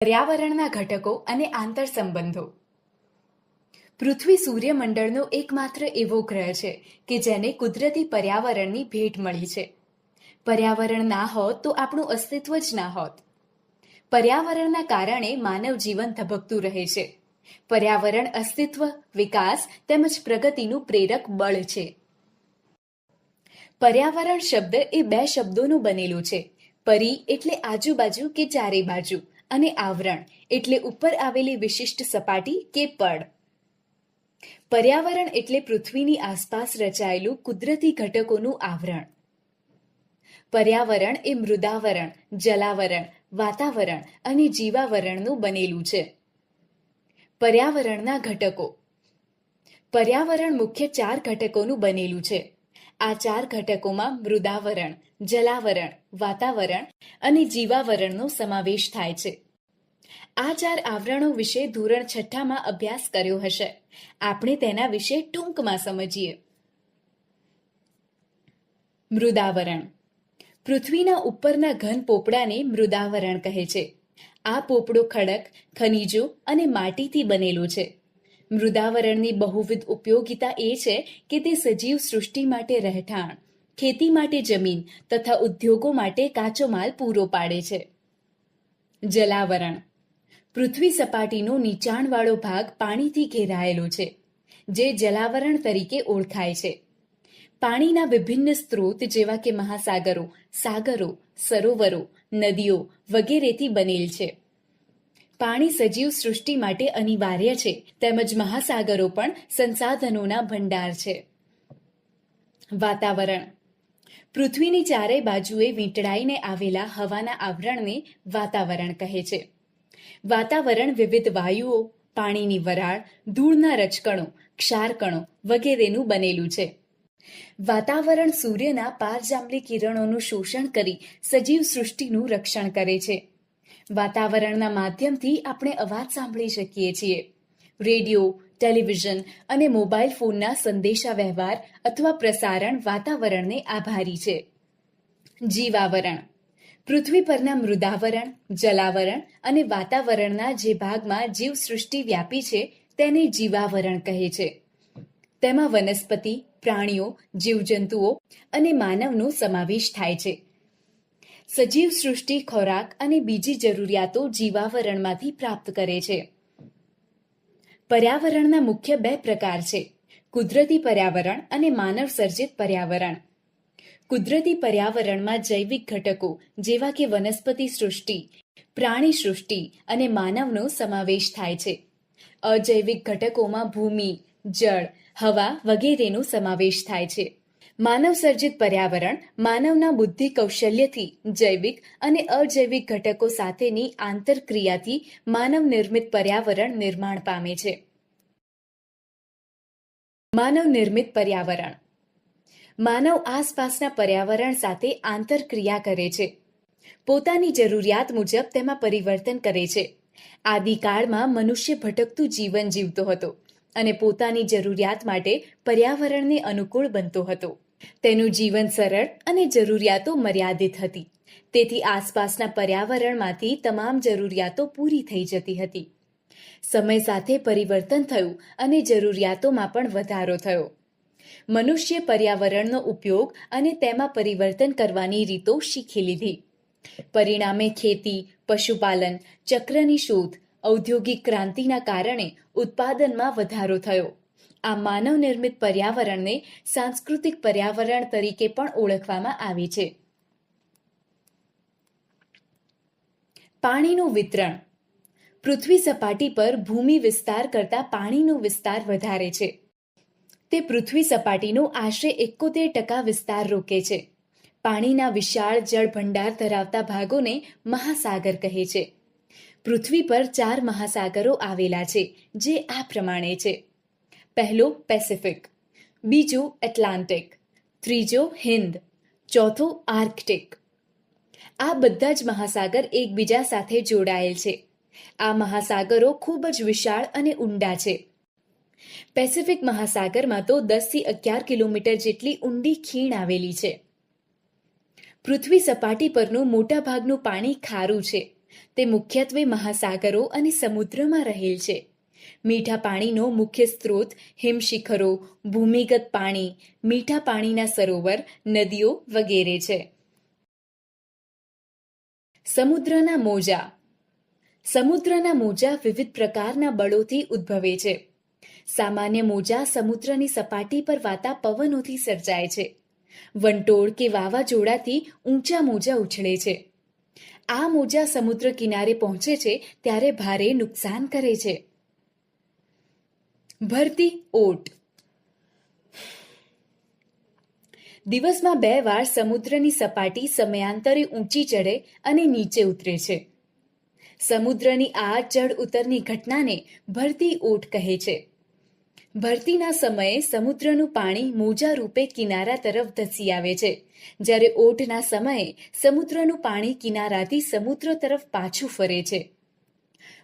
પર્યાવરણના ઘટકો અને આંતરસંબંધો પૃથ્વી સૂર્યમંડળનો એકમાત્ર એવો ગ્રહ છે કે જેને કુદરતી પર્યાવરણની ભેટ મળી છે. પર્યાવરણ ના હોત તો આપણું અસ્તિત્વ જ ના હોત. પર્યાવરણના કારણે માનવ જીવન ધબકતું રહે છે. પર્યાવરણ અસ્તિત્વ, વિકાસ તેમજ પ્રગતિનું પ્રેરક બળ છે. પર્યાવરણ શબ્દ એ બે શબ્દોનું બનેલું છે. પરી એટલે આજુબાજુ કે ચારે બાજુ અને આવરણ, એટલે ઉપર આવેલી વિશિષ્ટ સપાટી કે પડ. પર્યાવરણ એટલે પૃથ્વીની આસપાસ રચાયેલું કુદરતી ઘટકોનું આવરણ. પર્યાવરણ એ મૃદાવરણ, જલાવરણ, વાતાવરણ અને જીવાવરણનું બનેલું છે. પર્યાવરણના ઘટકો. પર્યાવરણ મુખ્ય ચાર ઘટકોનું બનેલું છે. આ ચાર ઘટકોમાં મૃદાવરણ, જલાવરણ, વાતાવરણ અને જીવાવરણનો સમાવેશ થાય છે. આ ચાર આવરણો વિશે ધોરણ છઠ્ઠામાં અભ્યાસ કર્યો હશે. આપણે તેના વિશે ટૂંકમાં સમજીએ. મૃદાવરણ. પૃથ્વીના ઉપરના ઘન પોપડાને મૃદાવરણ કહે છે. આ પોપડો ખડક, ખનિજો અને માટીથી બનેલો છે. મૃદાવરણની બહુવિધ ઉપયોગિતા એ છે કે તે સજીવ સૃષ્ટિ માટે રહેઠાણ, ખેતી માટે જમીન તથા ઉદ્યોગો માટે કાચો માલ પૂરો પાડે છે. જલાવરણ. પૃથ્વી સપાટીનો નીચાણવાળો ભાગ પાણીથી ઘેરાયેલો છે, જે જલાવરણ તરીકે ઓળખાય છે. પાણીના વિભિન્ન સ્ત્રોત જેવા કે મહાસાગરો, સાગરો, સરોવરો, નદીઓ વગેરેથી બનેલ છે. પાણી સજીવ સૃષ્ટિ માટે અનિવાર્ય છે. તેમજ મહાસાગરો પણ સંસાધનોના ભંડાર છે. વાતાવરણ. પૃથ્વીની ચારેય બાજુએ વીંટળાઈને આવેલા હવાના આવરણને વાતાવરણ કહે છે. વાતાવરણ વિવિધ વાયુઓ, પાણીની વરાળ, ધૂળના રજકણો, ક્ષારકણો વગેરેનું બનેલું છે. વાતાવરણ સૂર્યના પારજાંબલી કિરણોનું શોષણ કરી સજીવ સૃષ્ટિનું રક્ષણ કરે છે. વાતાવરણના માધ્યમથી આપણે અવાજ સાંભળી શકીએ છીએ. રેડિયો, ટેલિવિઝન અને મોબાઈલ ફોનના સંદેશા વ્યવહાર અથવા પ્રસારણ વાતાવરણને આભારી છે. જીવાવરણ. પૃથ્વી પરના મૃદાવરણ, જલાવરણ અને વાતાવરણના જે ભાગમાં જીવસૃષ્ટિ વ્યાપી છે તેને જીવાવરણ કહે છે. તેમાં વનસ્પતિ, પ્રાણીઓ, જીવજંતુઓ અને માનવનો સમાવેશ થાય છે. સજીવ સૃષ્ટિ, ખોરાક અને બીજી જરૂરિયાતો જીવાવરણમાંથી પ્રાપ્ત કરે છે. પર્યાવરણના મુખ્ય બે પ્રકાર છે. કુદરતી પર્યાવરણ અને માનવ સર્જિત પર્યાવરણ. કુદરતી પર્યાવરણમાં જૈવિક ઘટકો જેવા કે વનસ્પતિ સૃષ્ટિ, પ્રાણી સૃષ્ટિ અને માનવનો સમાવેશ થાય છે. અજૈવિક ઘટકોમાં ભૂમિ, જળ, હવા વગેરેનો સમાવેશ થાય છે. માનવ સર્જિત પર્યાવરણ, માનવના બુદ્ધિ કૌશલ્યથી જૈવિક અને અજૈવિક ઘટકો સાથેની આંતરક્રિયાથી માનવ નિર્મિત પર્યાવરણ નિર્માણ પામે છે. માનવ નિર્મિત પર્યાવરણ. માનવ આસપાસના પર્યાવરણ સાથે આંતરક્રિયા કરે છે. પોતાની જરૂરિયાત મુજબ તેમાં પરિવર્તન કરે છે. આદિકાળમાં મનુષ્ય ભટકતું જીવન જીવતો હતો અને પોતાની જરૂરિયાત માટે પર્યાવરણને અનુકૂળ બનતો હતો. તેનું જીવન સરળ અને જરૂરિયાતો મર્યાદિત હતી. તેથી આસપાસના પર્યાવરણમાંથી તમામ જરૂરિયાતો પૂરી થઈ જતી હતી. સમય સાથે પરિવર્તન થયું અને જરૂરિયાતોમાં પણ વધારો થયો. મનુષ્ય પર્યાવરણનો ઉપયોગ અને તેમાં પરિવર્તન કરવાની રીતો શીખી લીધી. પરિણામે ખેતી, પશુપાલન, ચક્રની શોધ, ઔદ્યોગિક ક્રાંતિના કારણે ઉત્પાદનમાં વધારો થયો. આ માનવ નિર્મિત પર્યાવરણને સાંસ્કૃતિક પર્યાવરણ તરીકે પણ ઓળખવામાં આવે છે. પાણીનું વિતરણ. પૃથ્વી સપાટી પર ભૂમિ વિસ્તાર કરતાં પાણીનો વિસ્તાર વધારે છે. તે પૃથ્વી સપાટીનો આશરે એકોતેર ટકા વિસ્તાર રોકે છે. પાણીના વિશાળ જળ ભંડાર ધરાવતા ભાગોને મહાસાગર કહે છે. પૃથ્વી પર ચાર મહાસાગરો આવેલા છે, જે આ પ્રમાણે છે. પહેલો પેસિફિક, બીજો એટલાન્ટિક, ત્રીજો હિન્દ, ચોથો આર્કટિક. આ બધા જ મહાસાગર એકબીજા સાથે જોડાયેલ છે. આ મહાસાગરો ખૂબ જ વિશાળ અને ઊંડા છે. પેસિફિક મહાસાગરમાં તો દસથી અગિયાર કિલોમીટર જેટલી ઊંડી ખીણ આવેલી છે. પૃથ્વી સપાટી પરનું મોટાભાગનું પાણી ખારું છે. તે મુખ્યત્વે મહાસાગરો અને સમુદ્રમાં રહેલ છે. મીઠા પાણીનો મુખ્ય સ્ત્રોત હિમશિખરો, ભૂમિગત પાણી, મીઠા પાણીના સરોવર, નદીઓ વગેરે છે. સમુદ્રના મોજા. સમુદ્રના મોજા વિવિધ પ્રકારના બળોથી ઉદ્ભવે છે. સામાન્ય મોજા સમુદ્રની સપાટી પર વાતા પવનોથી સર્જાય છે. વંટોળ કે વાવાઝોડાથી ઊંચા મોજા ઉછળે છે. આ મોજા સમુદ્ર કિનારે પહોંચે છે ત્યારે ભારે નુકસાન કરે છે. ભરતી ઓટ. દિવસમાં બે વાર સમુદ્રની સપાટી સમયાંતરે ઊંચી ચડે અને નીચે ઉતરે છે. સમુદ્રની આ ચડ ઉતરની ઘટનાને ભરતી ઓટ કહે છે. ભરતીના સમયે સમુદ્રનું પાણી મોજા રૂપે કિનારા તરફ ધસી આવે છે. જ્યારે ઓટના સમયે સમુદ્રનું પાણી કિનારાથી સમુદ્ર તરફ પાછું ફરે છે.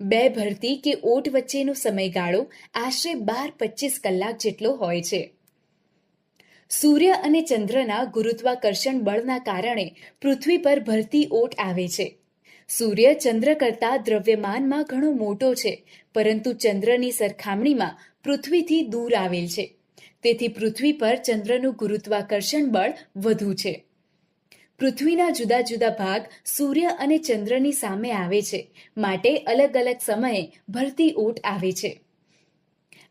બે ભરતી કે ઓટ વચ્ચેનો સમયગાળો આશરે બાર પચીસ કલાક જેટલો હોય છે. સૂર્ય અને ચંદ્રના ગુરુત્વાકર્ષણ બળના કારણે પૃથ્વી પર ભરતી ઓટ આવે છે. સૂર્ય ચંદ્ર કરતા દ્રવ્યમાનમાં ઘણો મોટો છે, પરંતુ ચંદ્રની સરખામણીમાં પૃથ્વીથી દૂર આવેલ છે. તેથી પૃથ્વી પર ચંદ્રનું ગુરુત્વાકર્ષણ બળ વધુ છે. પૃથ્વીના જુદા જુદા ભાગ સૂર્ય અને ચંદ્રની સામે આવે છે. માટે અલગ અલગ સમયે ભરતી ઓટ આવે છે.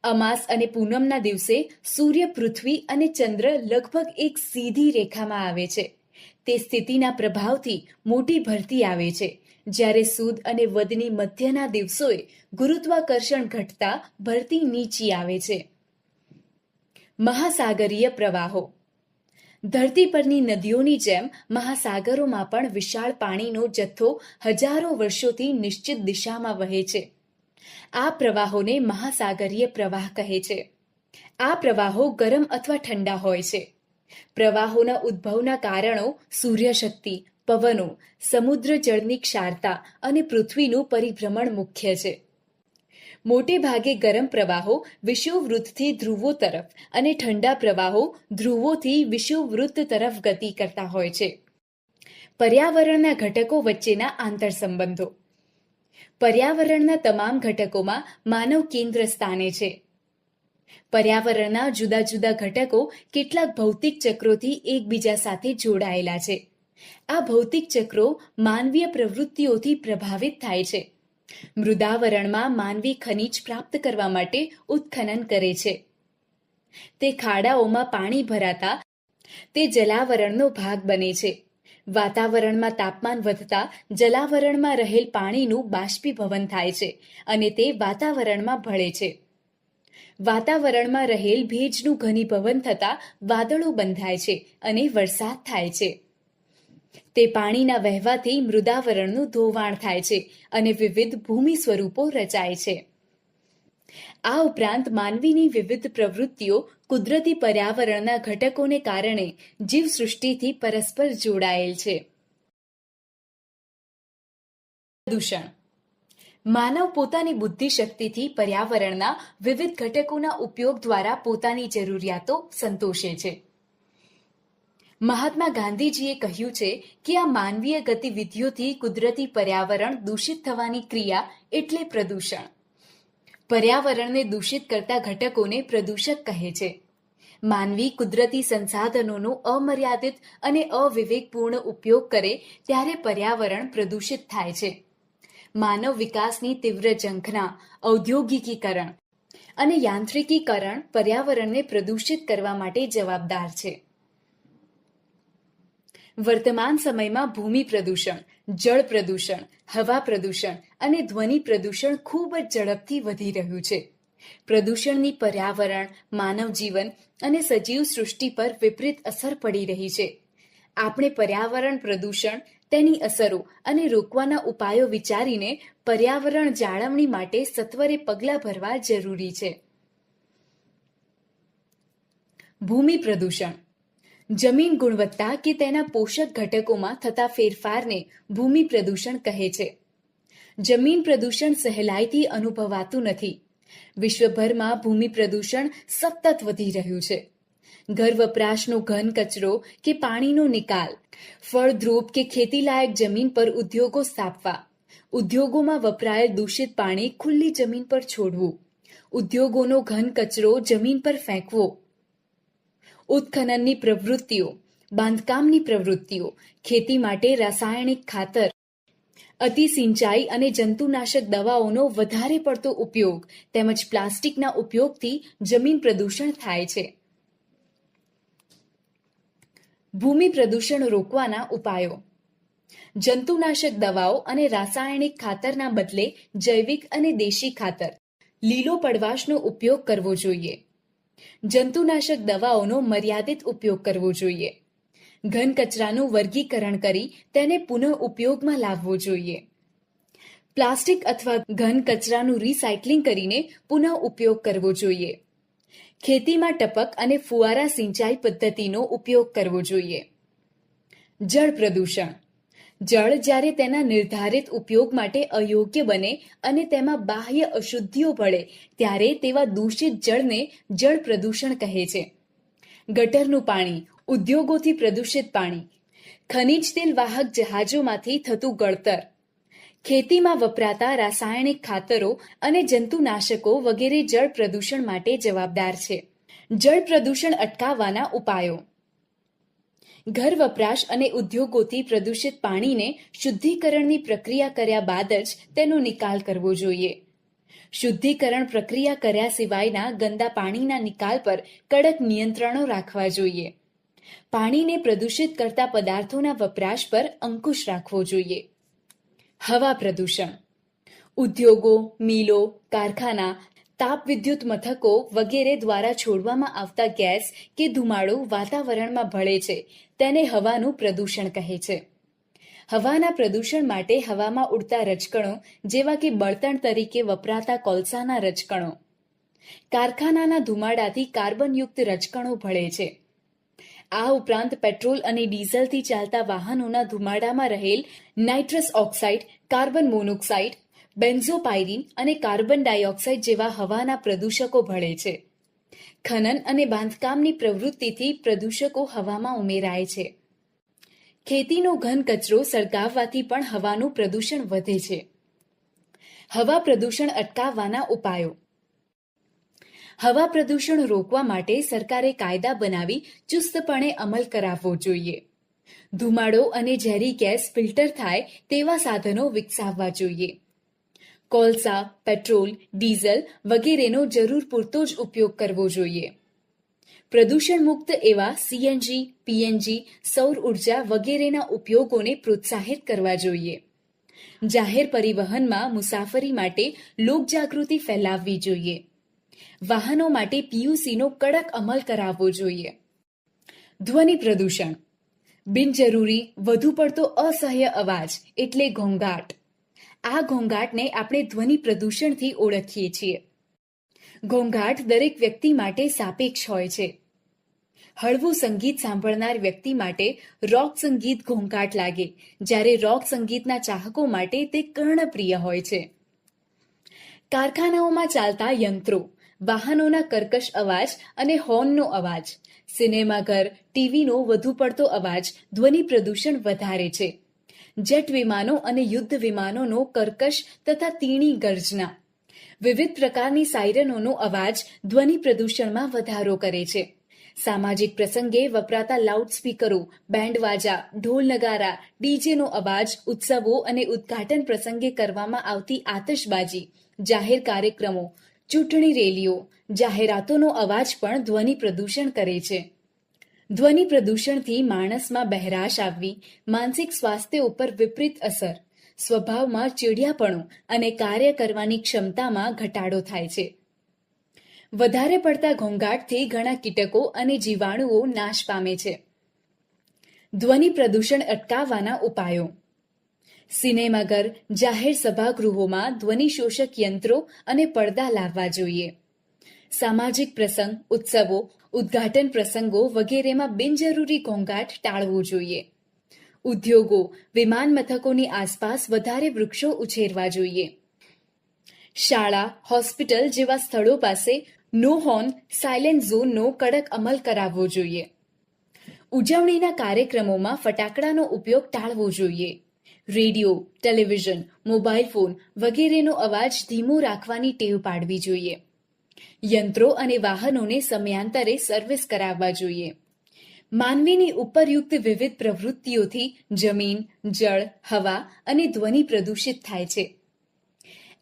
અમાસ અને પૂનમના દિવસે સૂર્ય પૃથ્વી અને ચંદ્ર લગભગ એક સીધી રેખામાં આવે છે. તે સ્થિતિના પ્રભાવથી મોટી ભરતી આવે છે. જ્યારે સુદ અને વદની મધ્યના દિવસોએ ગુરુત્વાકર્ષણ ઘટતા ભરતી નીચી આવે છે. મહાસાગરીય પ્રવાહો ધરતી પરની નદીઓની જેમ મહાસાગરોમાં પણ વિશાળ પાણીનો જથ્થો હજારો વર્ષોથી નિશ્ચિત દિશામાં વહે છે. આ પ્રવાહોને મહાસાગરીય પ્રવાહ કહે છે. આ પ્રવાહો ગરમ અથવા ઠંડા હોય છે. પ્રવાહોના ઉદ્ભવના કારણો સૂર્યશક્તિ, પવનો, સમુદ્ર જળની ક્ષારતા અને પૃથ્વીનું પરિભ્રમણ મુખ્ય છે. મોટે ભાગે ગરમ પ્રવાહો વિષુવવૃત્તથી ધ્રુવો તરફ અને ઠંડા પ્રવાહો ધ્રુવોથી વિષુવવૃત્ત તરફ ગતિ કરતા હોય છે. પર્યાવરણના ઘટકો વચ્ચેના આંતરસંબંધો પર્યાવરણના તમામ ઘટકોમાં માનવ કેન્દ્ર સ્થાને છે. પર્યાવરણના જુદા જુદા ઘટકો કેટલાક ભૌતિક ચક્રોથી એકબીજા સાથે જોડાયેલા છે. આ ભૌતિક ચક્રો માનવીય પ્રવૃત્તિઓથી પ્રભાવિત થાય છે. મૃદાવરણમાં માનવી ખનિજ પ્રાપ્ત કરવા માટે ઉત્ખનન કરે છે. તે ખાડાઓમાં પાણી ભરાતા તે જલાવરણનો ભાગ બને છે. વાતાવરણમાં તાપમાન વધતા જલાવરણમાં રહેલ પાણીનું બાષ્પીભવન થાય છે અને તે વાતાવરણમાં ભળે છે. વાતાવરણમાં રહેલ ભેજનું ઘનીભવન થતાં વાદળો બંધાય છે અને વરસાદ થાય છે. તે પાણીના વહેવાથી મૃદાવરણનું ધોવાણ થાય છે અને વિવિધ ભૂમિ સ્વરૂપો રચાય છે. આ ઉપરાંત માનવીની વિવિધ પ્રવૃત્તિઓ કુદરતી પર્યાવરણના ઘટકોને કારણે જીવસૃષ્ટિથી પરસ્પર જોડાયેલ છે. પ્રદૂષણ. માનવ પોતાની બુદ્ધિશક્તિથી પર્યાવરણના વિવિધ ઘટકોના ઉપયોગ દ્વારા પોતાની જરૂરિયાતો સંતોષે છે. મહાત્મા ગાંધીજીએ કહ્યું છે કે આ માનવીય ગતિવિધિઓથી કુદરતી પર્યાવરણ દૂષિત થવાની ક્રિયા એટલે પ્રદૂષણ. પર્યાવરણને દૂષિત કરતા ઘટકોને પ્રદૂષક કહે છે. માનવી કુદરતી સંસાધનોનો અમર્યાદિત અને અવિવેકપૂર્ણ ઉપયોગ કરે ત્યારે પર્યાવરણ પ્રદૂષિત થાય છે. માનવ વિકાસની તીવ્ર ઝંખના, ઔદ્યોગિકીકરણ અને યાંત્રિકીકરણ પર્યાવરણને પ્રદૂષિત કરવા માટે જવાબદાર છે. વર્તમાન સમયમાં ભૂમિ પ્રદૂષણ, જળ પ્રદૂષણ, હવા પ્રદૂષણ અને ધ્વનિ પ્રદૂષણ ખૂબ જ ઝડપથી વધી રહ્યું છે. પ્રદૂષણની પર્યાવરણ, માનવ જીવન અને સજીવ સૃષ્ટિ પર વિપરીત અસર પડી રહી છે. આપણે પર્યાવરણ પ્રદૂષણ, તેની અસરો અને રોકવાના ઉપાયો વિચારીને પર્યાવરણ જાળવણી માટે સત્વરે પગલાં ભરવા જરૂરી છે. ભૂમિ પ્રદૂષણ જમીન ગુણવત્તા કે તેના પોષક ઘટકોમાં થતા ફેરફારને ભૂમિ પ્રદૂષણ કહે છે. જમીન પ્રદૂષણ સહેલાઈથી અનુભવાતું નથી. વિશ્વભરમાં ભૂમિ પ્રદૂષણ સતત વધી રહ્યું છે. ઘર વપરાશનો ઘન કચરો કે પાણીનો નિકાલ, ફળદ્રુપ કે ખેતીલાયક જમીન પર ઉદ્યોગો સ્થાપવા, ઉદ્યોગોમાં વપરાયેલ દૂષિત પાણી ખુલ્લી જમીન પર છોડવું, ઉદ્યોગોનો ઘન કચરો જમીન પર ફેંકવો ઉત્ખનનની પ્રવૃત્તિઓ, બાંધકામની પ્રવૃત્તિઓ, ખેતી માટે રાસાયણિક ખાતર, અતિ સિંચાઈ અને જંતુનાશક દવાઓનો વધારે પડતો ઉપયોગ તેમજ પ્લાસ્ટિકના ઉપયોગથી જમીન પ્રદૂષણ થાય છે. ભૂમિ પ્રદૂષણ રોકવાના ઉપાયો. જંતુનાશક દવાઓ અને રાસાયણિક ખાતરના બદલે જૈવિક અને દેશી ખાતર. લીલો પડવાશનો ઉપયોગ કરવો જોઈએ. જંતુનાશક દવાઓનો મર્યાદિત ઉપયોગ કરવો જોઈએ. ઘન કચરાનું વર્ગીકરણ કરી તેને પુનઃ ઉપયોગમાં લાવવો જોઈએ. પ્લાસ્ટિક અથવા ઘન કચરાનું રિસાયકલિંગ કરીને પુનઃ ઉપયોગ કરવો જોઈએ. ખેતીમાં ટપક અને ફુવારા સિંચાઈ પદ્ધતિનો ઉપયોગ કરવો જોઈએ. જળ પ્રદૂષણ. જળ જ્યારે તેના નિર્ધારિત ઉપયોગ માટે અયોગ્ય બને અને તેમાં બાહ્ય અશુદ્ધિઓ ભળે ત્યારે તેવા દૂષિત જળને જળ પ્રદૂષણ કહે છે. ગટરનું પાણી, ઉદ્યોગોથી પ્રદૂષિત પાણી. ખનિજ તેલ વાહક જહાજોમાંથી થતું ગળતર. ખેતીમાં વપરાતા રાસાયણિક ખાતરો અને જંતુનાશકો વગેરે જળ પ્રદૂષણ માટે જવાબદાર છે. જળ પ્રદૂષણ અટકાવવાના ઉપાયો. ઘર વપરાશ અને ઉદ્યોગોથી પ્રદૂષિત પાણીને શુદ્ધિકરણની પ્રક્રિયા કર્યા બાદ જ તેનો નિકાલ કરવો જોઈએ. શુદ્ધિકરણ પ્રક્રિયા કર્યા સિવાયના ગંદા પાણીના નિકાલ પર કડક નિયંત્રણો રાખવા જોઈએ. પાણીને પ્રદૂષિત કરતા પદાર્થોના વપરાશ પર અંકુશ રાખવો જોઈએ. હવા પ્રદૂષણ. ઉદ્યોગો, મિલો, કારખાના તાપ વિદ્યુત મથકો વગેરે દ્વારા છોડવામાં આવતા ગેસ કે ધુમાડો વાતાવરણમાં ભળે છે, તેને હવાનું પ્રદૂષણ કહે છે. હવાના પ્રદૂષણ માટે હવામાં ઉડતા રજકણો જેવા કે બળતણ તરીકે વપરાતા કોલસાના રજકણો. કારખાનાના ધુમાડાથી કાર્બનયુક્ત રજકણો ભળે છે. આ ઉપરાંત પેટ્રોલ અને ડીઝલથી ચાલતા વાહનોના ધુમાડામાં રહેલ nitrous oxide, carbon monoxide benzopyrene અને કાર્બન ડાયોક્સાઇડ જેવા હવાના પ્રદૂષકો ભળે છે. ખનન અને બાંધકામની પ્રવૃત્તિથી પ્રદૂષકો હવામાં ઉમેરાય છે. ખેતીનો ઘન કચરો સળગાવવાથી પણ હવાનું પ્રદૂષણ વધે છે. હવા પ્રદૂષણ અટકાવવાના ઉપાયો. હવા પ્રદૂષણ રોકવા માટે સરકારે કાયદા બનાવી ચુસ્તપણે અમલ કરાવવો જોઈએ. ધુમાડો અને ઝેરી ગેસ ફિલ્ટર થાય તેવા સાધનો વિકસાવવા જોઈએ. કોલસા, પેટ્રોલ, ડીઝલ વગેરેનો જરૂર પૂરતો જ ઉપયોગ કરવો જોઈએ. પ્રદૂષણ મુક્ત એવા સીએનજી પીએનજી સૌર ઊર્જા વગેરેના ઉપયોગોને પ્રોત્સાહિત કરવા જોઈએ. જાહેર પરિવહનમાં મુસાફરી માટે લોકજાગૃતિ ફેલાવવી જોઈએ. વાહનો માટે પીયુસીનો કડક અમલ કરાવવો જોઈએ. ધ્વનિ પ્રદૂષણ. બિનજરૂરી, વધુ પડતો અસહ્ય અવાજ એટલે ઘોંઘાટ. આ ઘોંઘાટને આપણે ધ્વનિ પ્રદૂષણથી ઓળખીએ છીએ. ઘોંઘાટ દરેક વ્યક્તિ માટે સાપેક્ષ હોય છે. હળવું સંગીત સાંભળનાર વ્યક્તિ માટે રોક સંગીત ઘોંઘાટ લાગે, જ્યારે રોક સંગીતના ચાહકો માટે તે કર્ણપ્રિય હોય છે. કારખાનાઓમાં ચાલતા યંત્રો, વાહનોના કર્કશ અવાજ અને હોર્નનો અવાજ, સિનેમાઘર, ટીવીનો વધુ પડતો અવાજ ધ્વનિ પ્રદૂષણ વધારે છે. જેટ વિમાનો અને યુદ્ધ વિમાનોનો કર્કશ તથા તીણી ગર્જના. વિવિધ પ્રકારની સાયરનોનો અવાજ ધ્વનિ પ્રદૂષણમાં વધારો કરે છે. સામાજિક પ્રસંગે વપરાતા લાઉડસ્પીકરો, બેન્ડવાજા ઢોલ નગારા ડીજેનો અવાજ, ઉત્સવો અને ઉદ્ઘાટન પ્રસંગે કરવામાં આવતી આતશબાજી, જાહેર કાર્યક્રમો, ચૂંટણી રેલીઓ, જાહેરાતોનો અવાજ પણ ધ્વનિ પ્રદૂષણ કરે છે. ધ્વનિ પ્રદૂષણથી માણસમાં બહેરાશ આવવી, માનસિક સ્વાસ્થ્ય ઉપર વિપરીત અસર, સ્વભાવમાં ચીડિયાપણું અને કાર્ય કરવાની ક્ષમતામાં ઘટાડો થાય છે. વધારે પડતા ઘોંઘાટથી ઘણા કીટકો અને જીવાણુઓ નાશ પામે છે. ધ્વનિ પ્રદૂષણ અટકાવવાના ઉપાયો. સિનેમાઘર, જાહેર સભાગૃહોમાં ધ્વનિ શોષક યંત્રો અને પડદા લાવવા જોઈએ. સામાજિક પ્રસંગ, ઉત્સવો, ઉદ્ઘાટન પ્રસંગો વગેરેમાં બિનજરૂરી ઘોંઘાટ ટાળવો જોઈએ. ઉદ્યોગો, વિમાન મથકોની આસપાસ વધારે વૃક્ષો ઉછેરવા જોઈએ. શાળા, હોસ્પિટલ જેવા સ્થળો પાસે નો હોર્ન, સાયલેન્ટ ઝોનનો કડક અમલ કરાવવો જોઈએ. ઉજવણીના કાર્યક્રમોમાં ફટાકડાનો ઉપયોગ ટાળવો જોઈએ. રેડિયો, ટેલિવિઝન, મોબાઈલ ફોન વગેરેનો અવાજ ધીમો રાખવાની ટેવ પાડવી જોઈએ. યંત્રો અને વાહનોને સમયાંતરે સર્વિસ કરાવવા જોઈએ. માનવીની ઉપરયુક્ત વિવિધ પ્રવૃત્તિઓથી જમીન, જળ, હવા અને ધ્વનિ પ્રદૂષિત થાય છે.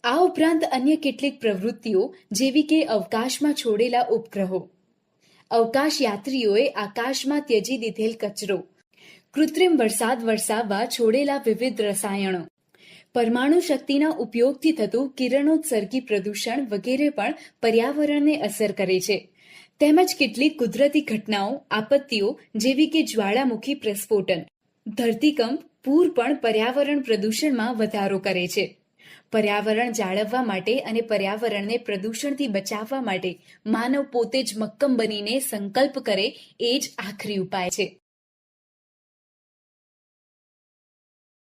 આ ઉપરાંત અન્ય કેટલીક પ્રવૃત્તિઓ જેવી કે અવકાશમાં છોડેલા ઉપગ્રહો. અવકાશ યાત્રીઓએ આકાશમાં ત્યજી દીધેલ કચરો. કૃત્રિમ વરસાદ વરસાવવા છોડેલા વિવિધ રસાયણો. પરમાણુ શક્તિના ઉપયોગથી થતું કિરણોત્સર્ગી પ્રદૂષણ વગેરે પણ પર્યાવરણને અસર કરે છે. તેમજ કેટલીક કુદરતી ઘટનાઓ, આપત્તિઓ, જેવી કે જ્વાળામુખી પ્રસ્ફોટન, ધરતીકંપ, પૂર પણ પર્યાવરણ પ્રદૂષણમાં વધારો કરે છે. પર્યાવરણ જાળવવા માટે અને પર્યાવરણને પ્રદૂષણથી બચાવવા માટે માનવ પોતે જ મક્કમ બનીને સંકલ્પ કરે એ જ આખરી ઉપાય છે.